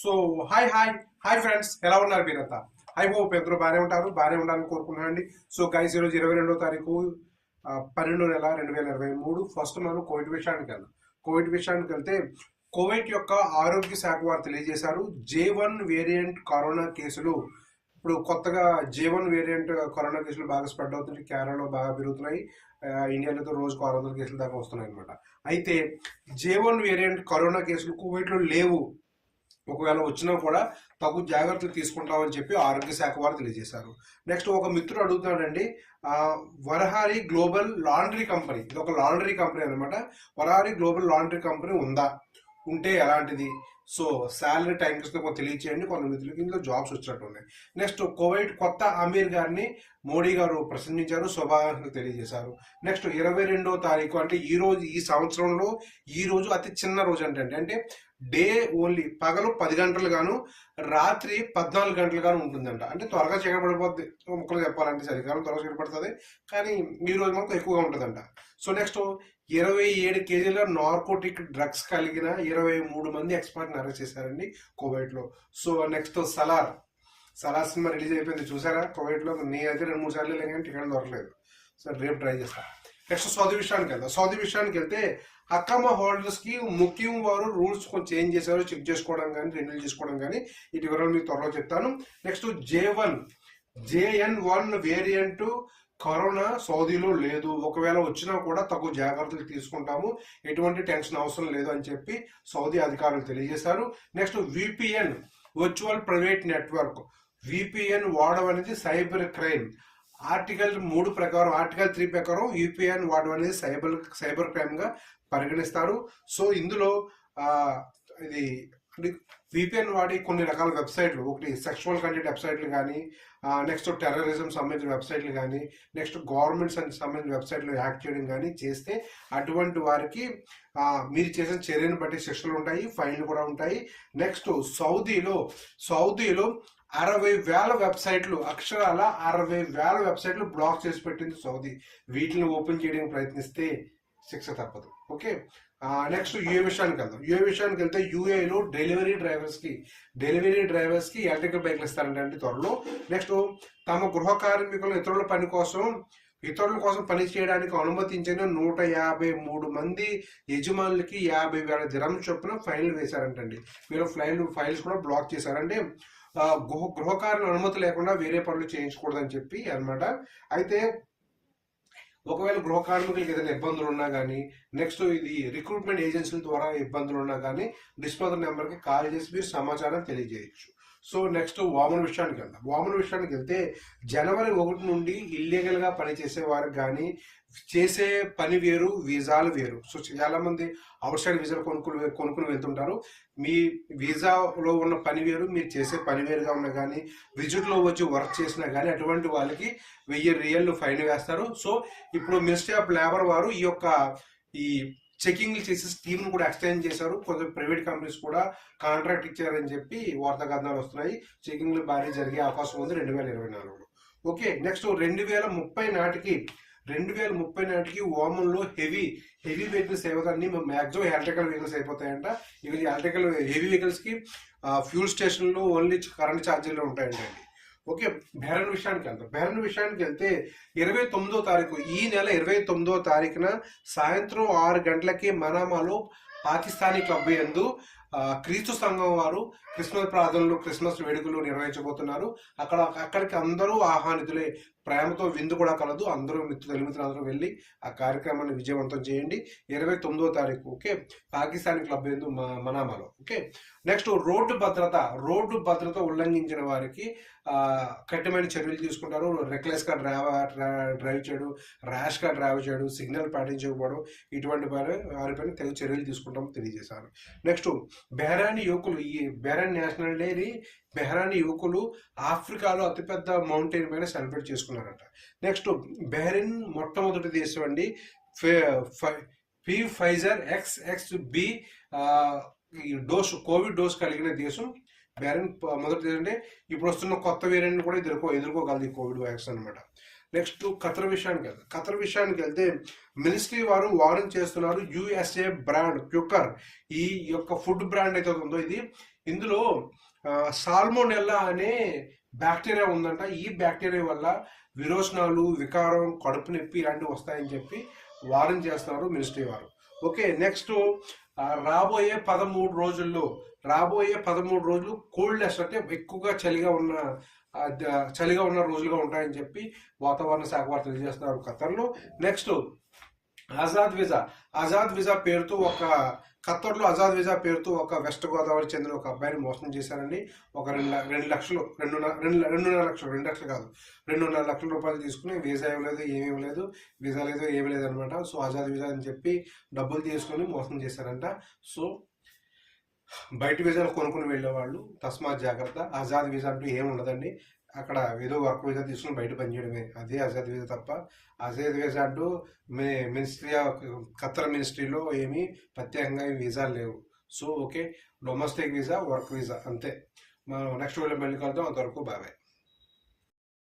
So hi hi hi friends ఎలా ఉన్నారు మీరంతా? ఐ హోప్ అందరూ బాగానే ఉంటారు. బాగానే ఉండాలని కోరుకుంటున్నానండి. సో గైస్ ఈరోజు ఇరవై రెండో తారీఖు పన్నెండో నెల రెండు వేల ఇరవై మూడు. ఫస్ట్ మనం కోవిడ్ విషయానికి వెళ్దాం. కోవిడ్ విషయానికి వెళ్తే కోవిడ్ యొక్క ఆరోగ్య శాఖ వారు తెలియజేశారు. జే వన్ వేరియంట్ కరోనా కేసులు ఇప్పుడు కొత్తగా జే వన్ వేరియంట్ కరోనా కేసులు బాగా స్ప్రెడ్ అవుతున్నాయి. కేరళలో బాగా పెరుగుతున్నాయి. ఇండియాలో రోజుకు ఆరు వందల కేసులు దాకా వస్తున్నాయి అనమాట అయితే జే వన్ వేరియంట్ కరోనా కేసులు కోవిడ్లో లేవు. ఒకవేళ వచ్చినా కూడా తగు జాగ్రత్తలు తీసుకుంటామని చెప్పి ఆరోగ్య శాఖ వారు తెలియజేశారు. నెక్స్ట్ ఒక మిత్రుడు అడుగుతున్నాడండి వరహారి గ్లోబల్ లాండ్రీ కంపెనీ ఇది ఒక లాండ్రీ కంపెనీ అనమాట వరహారి గ్లోబల్ లాండ్రీ కంపెనీ ఉందా? ఉంటే ఎలాంటిది? సో శాలరీ టైంకి కొంచెం తెలియచేయండి. కొంత మిత్రులకి ఇందులో జాబ్స్ వచ్చినట్టు ఉన్నాయి. నెక్స్ట్ కోవిడ్ కొత్త అమీర్ గారిని మోడీ గారు ప్రసంగించారు శుభాకాంక్షలు తెలియజేశారు. నెక్స్ట్ ఇరవై రెండో తారీఖు అంటే ఈ రోజు ఈ సంవత్సరంలో ఈ రోజు అతి చిన్న రోజు అంటే అంటే డే ఓన్లీ పగలు పది గంటలు గాను రాత్రి పద్నాలుగు గంటలు గాను ఉంటుందంట. అంటే త్వరగా చీకపడిపోద్ది ముక్కలు చెప్పాలంటే చలికాలం త్వరగా చీకపడుతుంది కానీ ఈ రోజు మాత్రం ఎక్కువగా ఉంటుందంట. సో నెక్స్ట్ ఇరవై ఏడు కేజీల నార్కోటిక్ డ్రగ్స్ కలిగిన ఇరవై మూడు మంది ఎక్స్పర్ట్ని అరెస్ట్ చేశారండి కోవైట్లో so next Salaar Salaar cinema release అయిపోయింది. చూసారా? కోవిడ్లో నేనైతే రెండు మూడు సార్లు వెళ్ళాను టికెట్ దొరకలేదు. సో రేపు ట్రై చేస్తాను నెక్స్ట్ సౌదీ విషయానికి వెళ్దాం. సౌదీ విషయానికి వెళ్తే అక్కమ్మ హోల్డర్స్కి ముఖ్యం వారు రూల్స్ కొంచెం చేంజ్ చేశారు చెక్ చేసుకోవడం కానీ రెన్యూల్ చేసుకోవడం కానీ ఇటు వివరాలు మీకు త్వరలో చెప్తాను. Next J one JN one variant corona సౌదీలో లేదు. ఒకవేళ వచ్చినా కూడా తగు జాగ్రత్తలు తీసుకుంటాము. ఎటువంటి టెన్షన్ అవసరం లేదు అని చెప్పి సౌదీ అధికారులు తెలియజేశారు. Next VPN virtual private network. VPN వాడడం అనేది సైబర్ క్రైమ్. ఆర్టికల్ మూడు ప్రకారం ఆర్టికల్ త్రీ ప్రకారం యూపీఎన్ వాడడం అనేది సైబర్ సైబర్ క్రైమ్గా పరిగణిస్తారు. సో ఇందులో ఇది విపిఎన్ వాడి కొన్ని రకాల వెబ్సైట్లు ఒకటి సెక్షువల్ కంటెంట్ వెబ్సైట్లు కానీ నెక్స్ట్ టెర్రరిజం సంబంధించిన వెబ్సైట్లు కానీ నెక్స్ట్ గవర్నమెంట్స్ సంబంధించిన వెబ్సైట్లు హ్యాక్ చేయడం కానీ చేస్తే అటువంటి వారికి మీరు చేసిన చర్యను బట్టి శిక్షలు ఉంటాయి ఫైన్లు కూడా ఉంటాయి. నెక్స్ట్ సౌదీలో సౌదీలో అరవై వేల వెబ్సైట్లు అక్షరాల అరవై వేల వెబ్సైట్లు బ్లాక్ చేసి పెట్టింది సౌదీ. వీటిని ఓపెన్ చేయడానికి ప్రయత్నిస్తే శిక్ష తప్పదు. ఓకే? నెక్స్ట్ యూఏ విషయానికి వెళ్దాం. యూఏ విషయానికి వెళ్తే యూఏలో డెలివరీ డ్రైవర్స్కి డెలివరీ డ్రైవర్స్కి ఎలక్ట్రికల్ బైక్లు ఇస్తారంటే అండి త్వరలో. నెక్స్ట్ తమ గృహ కార్మికులను ఇతరుల పని కోసం ఇతరుల కోసం పని చేయడానికి అనుమతించిన నూట యాభై మూడు మంది యజమానులకి యాభై వేల దినం చొప్పున ఫైన్లు వేశారంటండి. మీరు ఫైల్ ఫైల్స్ కూడా బ్లాక్ చేశారంటే గృహ గృహకారుల అనుమతి లేకుండా వేరే పనులు చేయించకూడదని చెప్పి అన్నమాట. అయితే ఒకవేళ గృహ కార్మికులకు ఏదైనా ఇబ్బందులు ఉన్నా కానీ నెక్స్ట్ ఇది రిక్రూట్మెంట్ ఏజెన్సీల ద్వారా ఇబ్బందులు ఉన్నా కానీ డిస్పోజల్ నెంబర్కి కాల్ చేసి మీరు సమాచారం తెలియజేయచ్చు. సో నెక్స్ట్ వామన్ విషయానికి వెళ్దాం. వామన్ విషయానికి వెళ్తే జనవరి ఒకటి నుండి ఇల్లీగల్గా పనిచేసే వారికి కానీ చేసే పని వేరు వీసాలు వేరు. సో చాలామంది అవుట్ సైడ్ వీసాలు కొనుక్కుని కొనుక్కుని వెళ్తుంటారు. మీ వీసాలో ఉన్న పని వేరు మీరు చేసే పని వేరుగా ఉన్నా కానీ విజిట్లో వచ్చి వర్క్ చేసినా కానీ అటువంటి వాళ్ళకి వెయ్యి రియల్ ఫైన్ వేస్తారు. సో ఇప్పుడు మినిస్ట్రీ ఆఫ్ లేబర్ వారు ఈ యొక్క ఈ చెకింగ్లు చేసే స్కీమ్ను కూడా ఎక్స్టెండ్ చేశారు. కొంచెం ప్రైవేట్ కంపెనీస్ కూడా కాంట్రాక్ట్ ఇచ్చారని చెప్పి వార్తా కథనాలు వస్తున్నాయి. చెకింగ్లు భారీ జరిగే అవకాశం ఉంది రెండు వేల ఇరవై నాలుగులో. ఓకే నెక్స్ట్ రెండు వేల ముప్పై నాటికి రెండు వేల ముప్పై నాటికి ఓమన్లో హెవీ హెవీ వెహికల్స్ అయిపోతాయని మ్యాక్సిమం ఎలక్ట్రికల్ వెహికల్స్ అయిపోతాయంట. ఇవి ఎలక్ట్రికల్ హెవీ వెహికల్స్కి ఫ్యూల్ స్టేషన్లో ఓన్లీ కరెంట్ ఛార్జీలు ఉంటాయండి ఓకే బెహరన్ విషయానికి వెళ్తాం బెహరన్ విషయానికి వెళ్తే ఇరవై తొమ్మిదో తారీఖు ఈ నెల ఇరవై తొమ్మిదో తారీఖున సాయంత్రం ఆరు గంటలకి మనామాలో పాకిస్తానీ క్లబ్ ఎందు క్రీస్తు సంఘం వారు క్రిస్మస్ ప్రార్థనలు క్రిస్మస్ వేడుకలు నిర్వహించబోతున్నారు. అక్కడ అక్కడికి అందరూ ఆహ్వానితులే ప్రేమతో విందు కూడా కలదు. అందరూ మిత్రులు తెలుమిత్రులు అందరూ వెళ్ళి ఆ కార్యక్రమాన్ని విజయవంతం చేయండి. ఇరవై తొమ్మిదో తారీఖు ఓకే? పాకిస్తాన్ క్లబ్ ఎందు మ- మనామాలో ఓకే? నెక్స్ట్ రోడ్డు భద్రత రోడ్డు భద్రత ఉల్లంఘించిన వారికి కఠినమైన చర్యలు తీసుకుంటారు. రెక్లెస్గా డ్రైవ్ డ్రైవ్ చేయడం ర్యాష్గా డ్రైవ్ చేయడం సిగ్నల్ పాటించకపోవడం ఇటువంటి వారి వారిపైన తగు చర్యలు తీసుకుంటాం తెలియజేశారు. నెక్స్ట్ బెహరాని యువకులు ఈ బెహరాన్ నేషనల్ డేని బెహరాని యువకులు ఆఫ్రికాలో అతిపెద్ద మౌంటైన్ పైన సెలబ్రేట్ చేసుకున్నారట నెక్స్ట్ బెహరిన్ మొట్టమొదటి దేశం అండి. ఫే- P Pfizer X X B dose ఈ డోస్ కోవిడ్ డోస్ కలిగిన దేశం. బెహరిన్ మొదటి అంటే ఇప్పుడు వస్తున్న కొత్త వేరియంట్ కూడా ఎదుర్కో ఎదుర్కోగలదు ఈ కోవిడ్ వ్యాక్సిన్ అనమాట నెక్స్ట్ ఖతర్ విషయానికి వెళ్తే ఖతర్ విషయానికి వెళ్తే మినిస్ట్రీ వారు వార్నింగ్ చేస్తున్నారు యుఎస్ఏ బ్రాండ్ క్యూకర్ ఈ యొక్క ఫుడ్ బ్రాండ్ అయితే ఉందో ఇది. ఇందులో సాల్మోనెల్లా అనే బ్యాక్టీరియా ఉందంట. ఈ బ్యాక్టీరియా వల్ల విరోచనాలు వికారం కడుపు నొప్పి ఇలాంటివి వస్తాయని చెప్పి వారం చేస్తున్నారు మినిస్ట్రీ వారు. ఓకే నెక్స్ట్ రాబోయే పదమూడు రోజుల్లో రాబోయే పదమూడు రోజులు కోల్డ్నెస్ అంటే ఎక్కువగా చలిగా ఉన్న చలిగా ఉన్న రోజులుగా ఉంటాయని చెప్పి వాతావరణ శాఖ వారు తెలియజేస్తున్నారు ఖతర్లో next Azad visa. Azad visa పేరుతో ఒక ఖత్తర్లో ఆజాద్ వీజా పేరుతో ఒక వెస్ట్ గోదావరి చెందిన ఒక అబ్బాయిని మోసం చేశారండి. ఒక రెండు రెండు లక్షలు రెండున్నర రెండు రెండున్నర లక్షలు రెండు లక్షలు కాదు. రెండున్నర లక్షల రూపాయలు తీసుకుని వీసా ఇవ్వలేదు ఏమీ ఇవ్వలేదు వీసా లేదు ఏమీ లేదు అనమాట సో ఆజాద్ వీజా అని చెప్పి డబ్బులు తీసుకొని మోసం చేశారంట. సో బయట వీజాలు కొనుక్కుని వెళ్ళేవాళ్ళు. తస్మాత్ జాగ్రత్త. ఆజాద్ వీసా అంటూ ఏమి ఉండదండి అక్కడ ఏదో వర్క్ వీసా తీసుకుని బయట పనిచేయడమే అదే అజాద్ వీసా తప్ప. ఆజాద్ వీసా అంటూ మీ మినిస్ట్రీ ఖత్తర్ మినిస్ట్రీలో ఏమీ ప్రత్యేకంగా వీసాలు లేవు. So okay. Domestic visa work visa అంతే. మనం నెక్స్ట్ వీడియో మళ్ళీ కలుద్దాం. అంతవరకు బాబాయ్